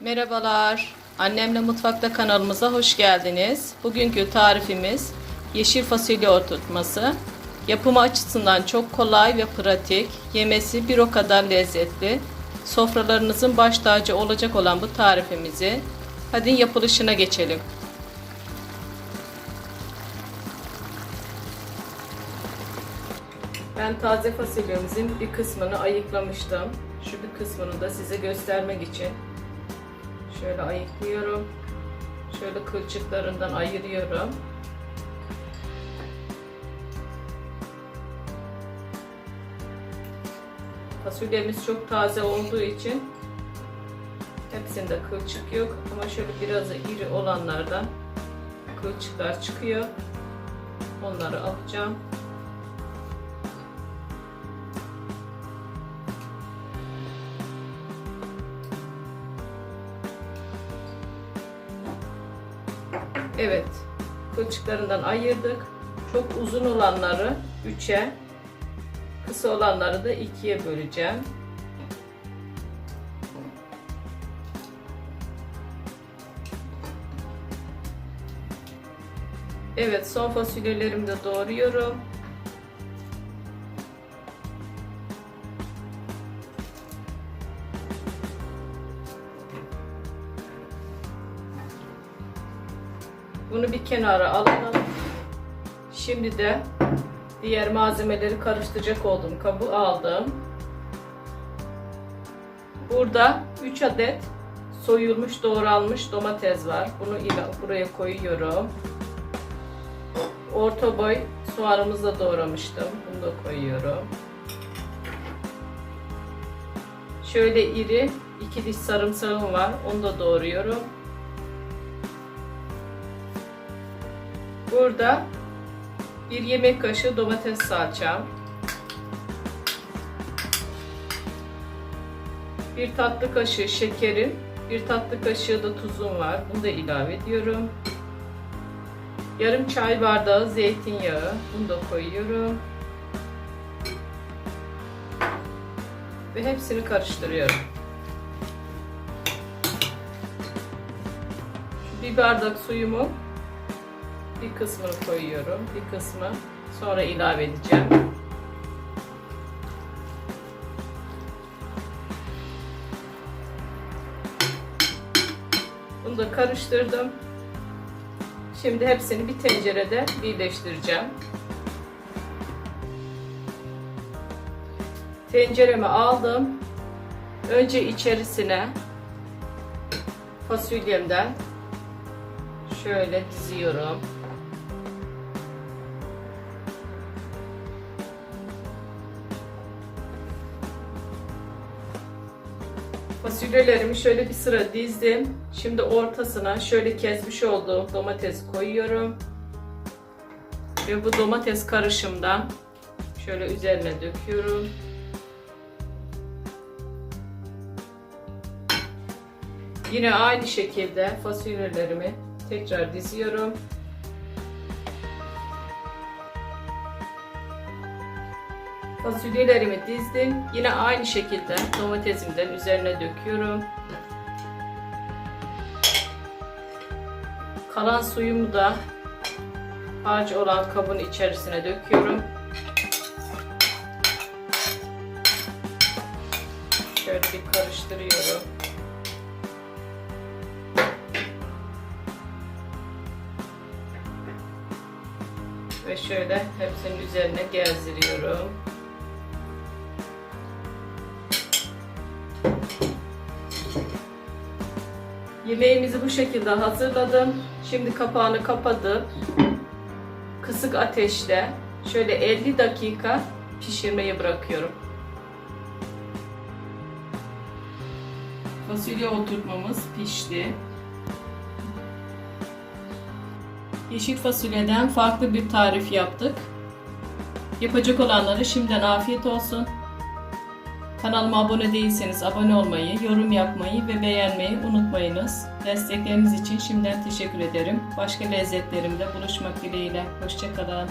Merhabalar. Annemle Mutfakta kanalımıza hoş geldiniz. Bugünkü tarifimiz yeşil fasulye oturtması. Yapımı açısından çok kolay ve pratik. Yemesi bir o kadar lezzetli. Sofralarınızın baş tacı olacak olan bu tarifimizi hadi yapılışına geçelim. Ben taze fasulyemizin bir kısmını ayıklamıştım. Şu bir kısmını da size göstermek için şöyle ayıklıyorum. Şöyle kılçıklarından ayırıyorum. Fasulyemiz çok taze olduğu için hepsinde kılçık yok ama şöyle biraz iri olanlardan kılçıklar çıkıyor. Onları alacağım. Evet. Kılçıklarından ayırdık. Çok uzun olanları 3'e, kısa olanları da 2'ye böleceğim. Evet, son fasulyelerimi de doğruyorum. Bunu bir kenara alalım. Şimdi de diğer malzemeleri karıştıracak olduğum kabı aldım. Burada 3 adet soyulmuş doğranmış domates var. Bunu buraya koyuyorum. Orta boy soğanımızı da doğramıştım. Bunu da koyuyorum. Şöyle iri iki diş sarımsağım var. Onu da doğruyorum. Burada bir yemek kaşığı domates salçam. Bir tatlı kaşığı şekerim. Bir tatlı kaşığı da tuzum var. Bunu da ilave ediyorum. Yarım çay bardağı zeytinyağı. Bunu da koyuyorum. Ve hepsini karıştırıyorum. Bir bardak suyumu bir kısmını koyuyorum. Bir kısmı sonra ilave edeceğim. Bunu da karıştırdım. Şimdi hepsini bir tencerede birleştireceğim. Tenceremi aldım. Önce içerisine fasulyemden şöyle diziyorum. Fasulyelerimi şöyle bir sıra dizdim. Şimdi ortasına şöyle kesmiş olduğum domates koyuyorum. Ve bu domates karışımdan şöyle üzerine döküyorum. Yine aynı şekilde fasulyelerimi tekrar diziyorum. Fasulyelerimi dizdim. Yine aynı şekilde domatesimden üzerine döküyorum. Kalan suyumu da harç olan kabın içerisine döküyorum. Şöyle bir karıştırıyorum. Ve şöyle hepsinin üzerine gezdiriyorum. Yemeğimizi bu şekilde hazırladım. Şimdi kapağını kapatıp kısık ateşte şöyle 50 dakika pişirmeye bırakıyorum. Fasulye oturtmamız pişti. Yeşil fasulyeden farklı bir tarif yaptık. Yapacak olanlara şimdiden afiyet olsun. Kanalıma abone değilseniz abone olmayı, yorum yapmayı ve beğenmeyi unutmayınız. Destekleriniz için şimdiden teşekkür ederim. Başka lezzetlerimde buluşmak dileğiyle. Hoşçakalın.